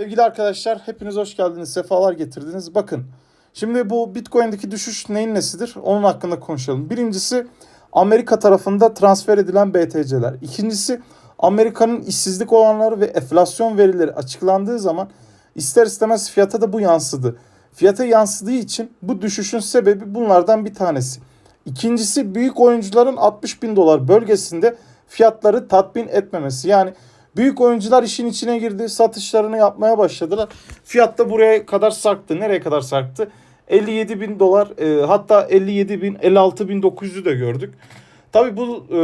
Sevgili arkadaşlar hepiniz hoş geldiniz, sefalar getirdiniz. Bakın şimdi bu Bitcoin'deki düşüş neyin nesidir? Onun hakkında konuşalım. Birincisi Amerika tarafında transfer edilen BTC'ler. İkincisi Amerika'nın işsizlik oranları ve enflasyon verileri açıklandığı zaman ister istemez fiyata da bu yansıdı. Fiyata yansıdığı için bu düşüşün sebebi bunlardan bir tanesi. İkincisi büyük oyuncuların 60 bin dolar bölgesinde fiyatları tatmin etmemesi. Yani büyük oyuncular işin içine girdi. Satışlarını yapmaya başladılar. Fiyat da buraya kadar sarktı. Nereye kadar sarktı? 57 bin dolar e, hatta 57 bin 56 bin 900'ü de gördük. Tabi bu e,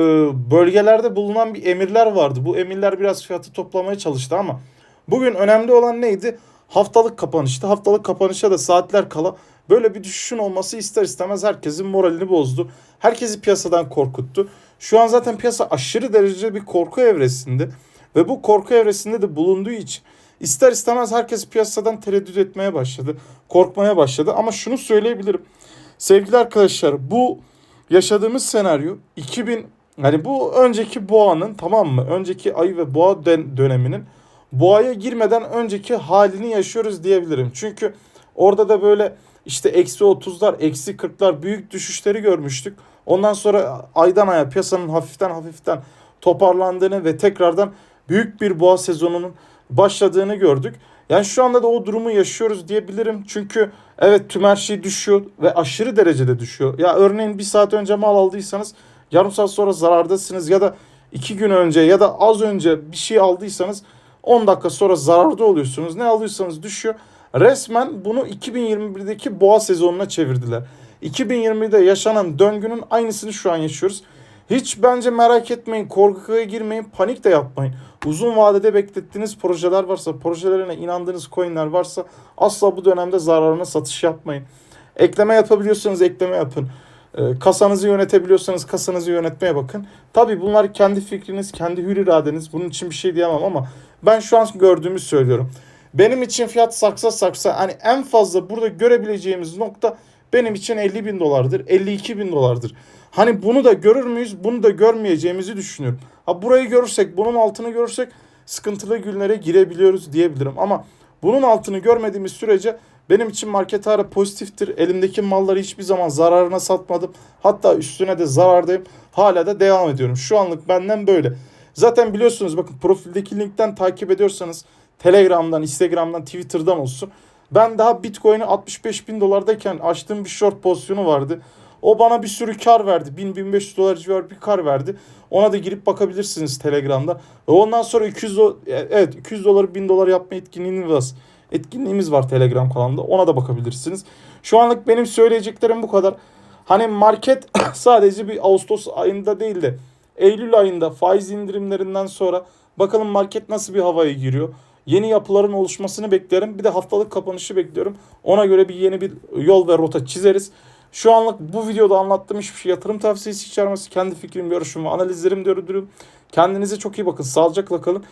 bölgelerde bulunan bir emirler vardı. Bu emirler biraz fiyatı toplamaya çalıştı ama bugün önemli olan neydi? Haftalık kapanıştı. Haftalık kapanışa da saatler kala böyle bir düşüşün olması ister istemez herkesin moralini bozdu. Herkesi piyasadan korkuttu. Şu an zaten piyasa aşırı derecede bir korku evresinde ve bu korku evresinde de bulunduğu için ister istemez herkes piyasadan tereddüt etmeye başladı. Korkmaya başladı ama şunu söyleyebilirim. Sevgili arkadaşlar bu yaşadığımız senaryo 2000 hani bu önceki boğanın tamam mı? Önceki ayı ve boğa dön- döneminin boğaya girmeden önceki halini yaşıyoruz diyebilirim. Çünkü orada da böyle işte eksi 30'lar, eksi 40'lar büyük düşüşleri görmüştük. Ondan sonra aydan aya piyasanın hafiften hafiften toparlandığını ve tekrardan büyük bir boğa sezonunun başladığını gördük. Yani şu anda da o durumu yaşıyoruz diyebilirim. Çünkü evet tüm her şey düşüyor ve aşırı derecede düşüyor. Ya örneğin bir saat önce mal aldıysanız yarım saat sonra zarardasınız ya da iki gün önce ya da az önce bir şey aldıysanız 10 dakika sonra zararda oluyorsunuz. Ne alıyorsanız düşüyor. Resmen bunu 2021'deki boğa sezonuna çevirdiler. 2020'de yaşanan döngünün aynısını şu an yaşıyoruz. Hiç bence merak etmeyin, korkuya girmeyin, panik de yapmayın. Uzun vadede beklettiğiniz projeler varsa, projelerine inandığınız coinler varsa asla bu dönemde zararına satış yapmayın. Ekleme yapabiliyorsanız ekleme yapın. Ee, Kasanızı yönetebiliyorsanız kasanızı yönetmeye bakın. Tabii bunlar kendi fikriniz, kendi hür iradeniz. Bunun için bir şey diyemem ama ben şu an gördüğümü söylüyorum. Benim için fiyat saksa saksa hani en fazla burada görebileceğimiz nokta benim için 50 bin dolardır, 52 bin dolardır. Hani bunu da görür müyüz? Bunu da görmeyeceğimizi düşünüyorum. Ha burayı görürsek, bunun altını görürsek sıkıntılı günlere girebiliyoruz diyebilirim. Ama bunun altını görmediğimiz sürece benim için market ara pozitiftir. Elimdeki malları hiçbir zaman zararına satmadım. Hatta üstüne de zarardayım. Hala da devam ediyorum. Şu anlık benden böyle. Zaten biliyorsunuz bakın profildeki linkten takip ediyorsanız Telegram'dan, Instagram'dan, Twitter'dan olsun. Ben daha Bitcoin'i 65 bin dolardayken açtığım bir short pozisyonu vardı. O bana bir sürü kar verdi. 1000-1500 dolar civarı bir kar verdi. Ona da girip bakabilirsiniz Telegram'da. Ondan sonra 200 do- evet 200 doları 1000 dolar yapma etkinliğimiz var. Etkinliğimiz var Telegram kanalında. Ona da bakabilirsiniz. Şu anlık benim söyleyeceklerim bu kadar. Hani market sadece bir Ağustos ayında değil de Eylül ayında faiz indirimlerinden sonra bakalım market nasıl bir havaya giriyor. Yeni yapıların oluşmasını beklerim. Bir de haftalık kapanışı bekliyorum. Ona göre bir yeni bir yol ve rota çizeriz. Şu anlık bu videoda anlattığım hiçbir şey yatırım tavsiyesi içermez. Kendi fikrim, görüşüm ve analizlerim diyorum. Kendinize çok iyi bakın. Sağlıcakla kalın.